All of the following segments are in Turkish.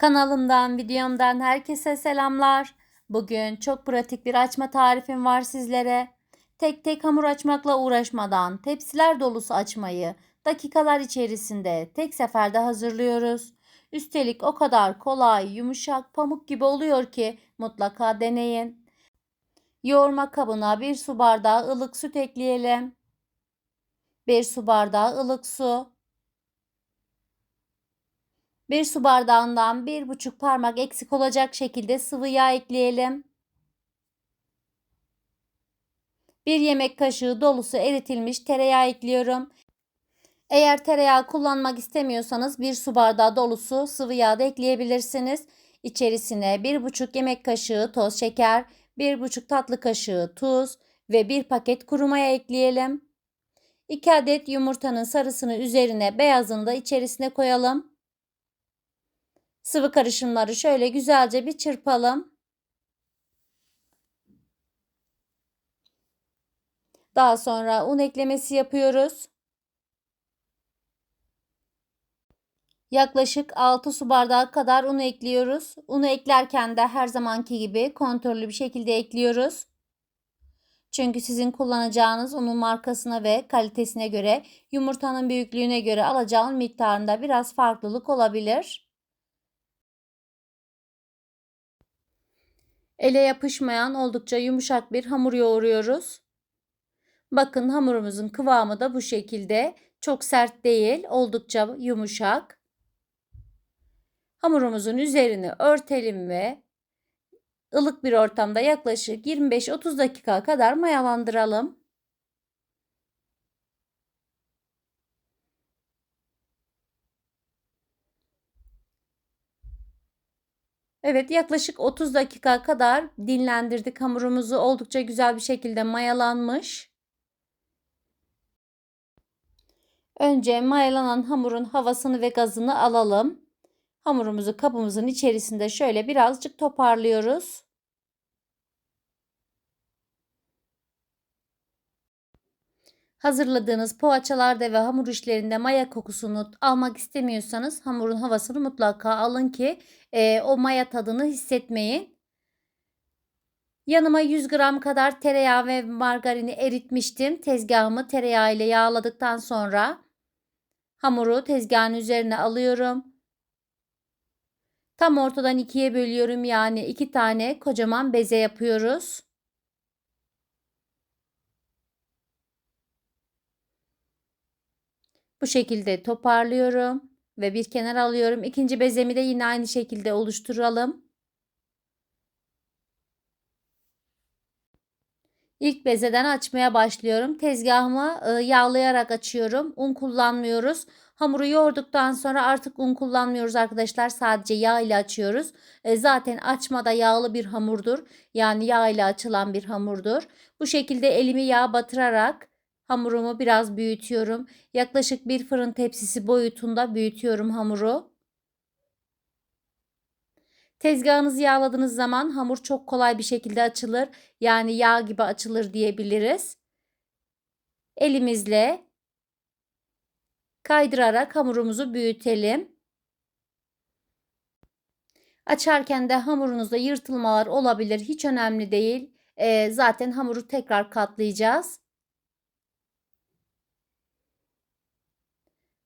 Kanalımdan, videomdan herkese selamlar. Bugün çok pratik bir açma tarifim var sizlere. Tek tek hamur açmakla uğraşmadan tepsiler dolusu açmayı dakikalar içerisinde tek seferde hazırlıyoruz. Üstelik o kadar kolay, yumuşak, pamuk gibi oluyor ki mutlaka deneyin. Yoğurma kabına bir su bardağı ılık süt ekleyelim. Bir su bardağı ılık su. 1 su bardağından 1,5 parmak eksik olacak şekilde sıvı yağ ekleyelim. 1 yemek kaşığı dolusu eritilmiş tereyağı ekliyorum. Eğer tereyağı kullanmak istemiyorsanız 1 su bardağı dolusu sıvı yağ da ekleyebilirsiniz. İçerisine 1,5 yemek kaşığı toz şeker, 1,5 tatlı kaşığı tuz ve 1 paket kuru maya ekleyelim. 2 adet yumurtanın sarısını üzerine beyazını da içerisine koyalım. Sıvı karışımları şöyle güzelce bir çırpalım. Daha sonra un eklemesi yapıyoruz. Yaklaşık 6 su bardağı kadar un ekliyoruz. Unu eklerken de her zamanki gibi kontrollü bir şekilde ekliyoruz. Çünkü sizin kullanacağınız unun markasına ve kalitesine göre yumurtanın büyüklüğüne göre alacağın miktarında biraz farklılık olabilir. Ele yapışmayan oldukça yumuşak bir hamur yoğuruyoruz. Bakın hamurumuzun kıvamı da bu şekilde. Çok sert değil, oldukça yumuşak. Hamurumuzun üzerini örtelim ve ılık bir ortamda yaklaşık 25-30 dakika kadar mayalandıralım. Evet yaklaşık 30 dakika kadar dinlendirdik hamurumuzu. Oldukça güzel bir şekilde mayalanmış. Önce mayalanan hamurun havasını ve gazını alalım. Hamurumuzu kabımızın içerisinde şöyle birazcık toparlıyoruz. Hazırladığınız poğaçalarda ve hamur işlerinde maya kokusunu almak istemiyorsanız hamurun havasını mutlaka alın ki e, o maya tadını hissetmeyin. Yanıma 100 gram kadar tereyağı ve margarini eritmiştim. Tezgahımı tereyağı ile yağladıktan sonra hamuru tezgahın üzerine alıyorum. Tam ortadan ikiye bölüyorum yani iki tane kocaman beze yapıyoruz. Bu şekilde toparlıyorum ve bir kenar alıyorum. İkinci bezemi de yine aynı şekilde oluşturalım. İlk bezeden açmaya başlıyorum. Tezgahımı e, yağlayarak açıyorum. Un kullanmıyoruz. Hamuru yoğurduktan sonra artık un kullanmıyoruz arkadaşlar. Sadece yağ ile açıyoruz. E, zaten açmada yağlı bir hamurdur. Yani yağ ile açılan bir hamurdur. Bu şekilde elimi yağ batırarak Hamurumu biraz büyütüyorum. Yaklaşık bir fırın tepsisi boyutunda büyütüyorum hamuru. Tezgahınızı yağladığınız zaman hamur çok kolay bir şekilde açılır. Yani yağ gibi açılır diyebiliriz. Elimizle kaydırarak hamurumuzu büyütelim. Açarken de hamurunuzda yırtılmalar olabilir. Hiç önemli değil. E, zaten hamuru tekrar katlayacağız.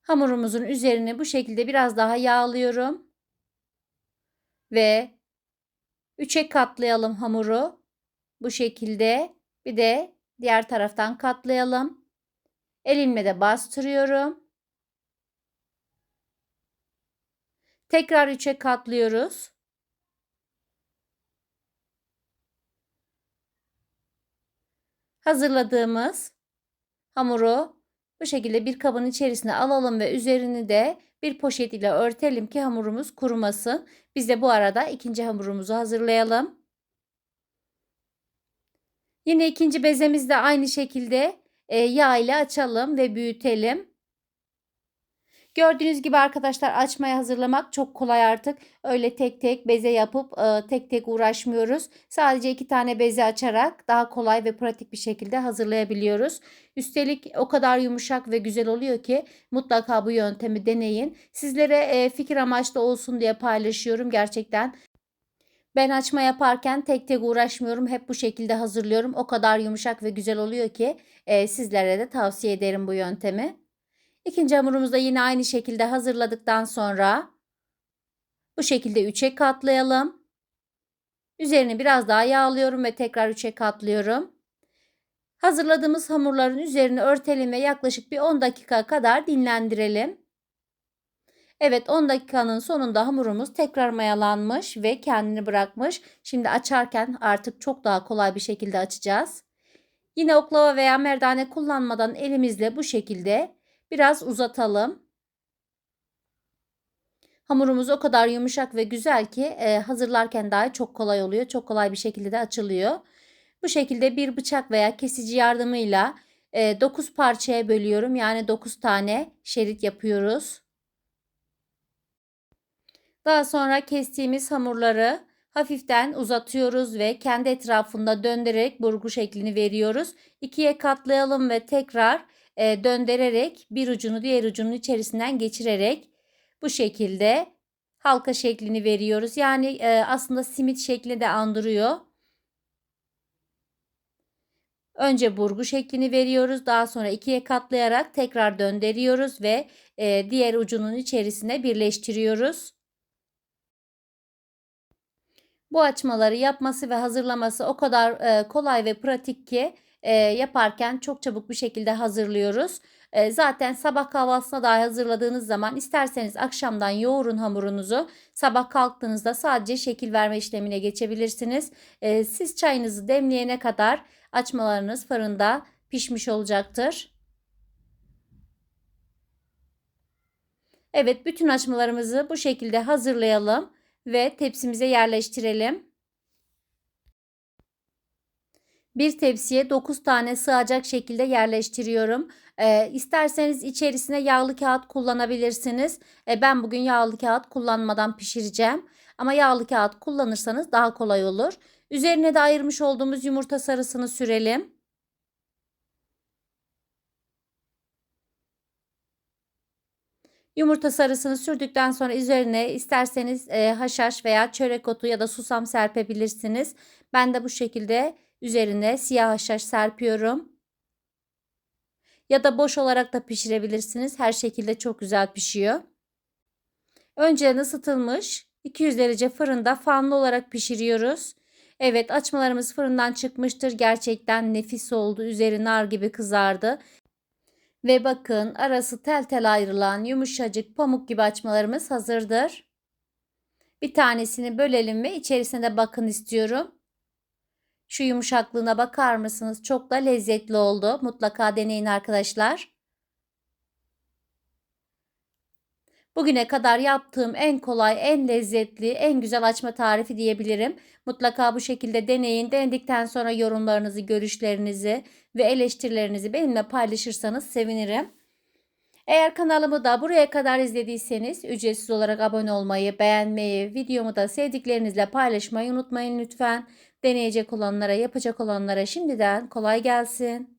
Hamurumuzun üzerini bu şekilde biraz daha yağlıyorum. Ve üçe katlayalım hamuru. Bu şekilde bir de diğer taraftan katlayalım. Elimle de bastırıyorum. Tekrar üçe katlıyoruz. Hazırladığımız hamuru bu şekilde bir kabın içerisine alalım ve üzerini de bir poşet ile örtelim ki hamurumuz kurumasın. Biz de bu arada ikinci hamurumuzu hazırlayalım. Yine ikinci bezemizi de aynı şekilde e, yağ ile açalım ve büyütelim. Gördüğünüz gibi arkadaşlar açmaya hazırlamak çok kolay artık. Öyle tek tek beze yapıp e, tek tek uğraşmıyoruz. Sadece iki tane beze açarak daha kolay ve pratik bir şekilde hazırlayabiliyoruz. Üstelik o kadar yumuşak ve güzel oluyor ki mutlaka bu yöntemi deneyin. Sizlere e, fikir amaçlı olsun diye paylaşıyorum gerçekten. Ben açma yaparken tek tek uğraşmıyorum. Hep bu şekilde hazırlıyorum. O kadar yumuşak ve güzel oluyor ki e, sizlere de tavsiye ederim bu yöntemi. İkinci hamurumuzu da yine aynı şekilde hazırladıktan sonra bu şekilde üçe katlayalım. Üzerini biraz daha yağlıyorum ve tekrar üçe katlıyorum. Hazırladığımız hamurların üzerini örtelim ve yaklaşık bir 10 dakika kadar dinlendirelim. Evet 10 dakikanın sonunda hamurumuz tekrar mayalanmış ve kendini bırakmış. Şimdi açarken artık çok daha kolay bir şekilde açacağız. Yine oklava veya merdane kullanmadan elimizle bu şekilde biraz uzatalım. Hamurumuz o kadar yumuşak ve güzel ki e, hazırlarken dahi çok kolay oluyor. Çok kolay bir şekilde de açılıyor. Bu şekilde bir bıçak veya kesici yardımıyla e, 9 parçaya bölüyorum. Yani 9 tane şerit yapıyoruz. Daha sonra kestiğimiz hamurları hafiften uzatıyoruz ve kendi etrafında döndürerek burgu şeklini veriyoruz. İkiye katlayalım ve tekrar e, döndürerek bir ucunu diğer ucunun içerisinden geçirerek bu şekilde halka şeklini veriyoruz. Yani e, aslında simit şekli de andırıyor. Önce burgu şeklini veriyoruz. Daha sonra ikiye katlayarak tekrar döndürüyoruz ve e, diğer ucunun içerisine birleştiriyoruz. Bu açmaları yapması ve hazırlaması o kadar e, kolay ve pratik ki e, yaparken çok çabuk bir şekilde hazırlıyoruz. E, zaten sabah kahvaltısına dahi hazırladığınız zaman isterseniz akşamdan yoğurun hamurunuzu. Sabah kalktığınızda sadece şekil verme işlemine geçebilirsiniz. E, siz çayınızı demleyene kadar açmalarınız fırında pişmiş olacaktır. Evet bütün açmalarımızı bu şekilde hazırlayalım ve tepsimize yerleştirelim. Bir tepsiye 9 tane sığacak şekilde yerleştiriyorum. E, isterseniz içerisine yağlı kağıt kullanabilirsiniz. E, ben bugün yağlı kağıt kullanmadan pişireceğim. Ama yağlı kağıt kullanırsanız daha kolay olur. Üzerine de ayırmış olduğumuz yumurta sarısını sürelim. Yumurta sarısını sürdükten sonra üzerine isterseniz e, haşhaş veya çörek otu ya da susam serpebilirsiniz. Ben de bu şekilde üzerine siyah haşhaş serpiyorum. Ya da boş olarak da pişirebilirsiniz. Her şekilde çok güzel pişiyor. Önceden ısıtılmış 200 derece fırında fanlı olarak pişiriyoruz. Evet açmalarımız fırından çıkmıştır. Gerçekten nefis oldu. Üzeri nar gibi kızardı. Ve bakın arası tel tel ayrılan yumuşacık pamuk gibi açmalarımız hazırdır. Bir tanesini bölelim ve içerisine de bakın istiyorum. Şu yumuşaklığına bakar mısınız? Çok da lezzetli oldu. Mutlaka deneyin arkadaşlar. Bugüne kadar yaptığım en kolay, en lezzetli, en güzel açma tarifi diyebilirim. Mutlaka bu şekilde deneyin. Denedikten sonra yorumlarınızı, görüşlerinizi ve eleştirilerinizi benimle paylaşırsanız sevinirim. Eğer kanalımı da buraya kadar izlediyseniz ücretsiz olarak abone olmayı, beğenmeyi, videomu da sevdiklerinizle paylaşmayı unutmayın lütfen. Deneyecek olanlara, yapacak olanlara şimdiden kolay gelsin.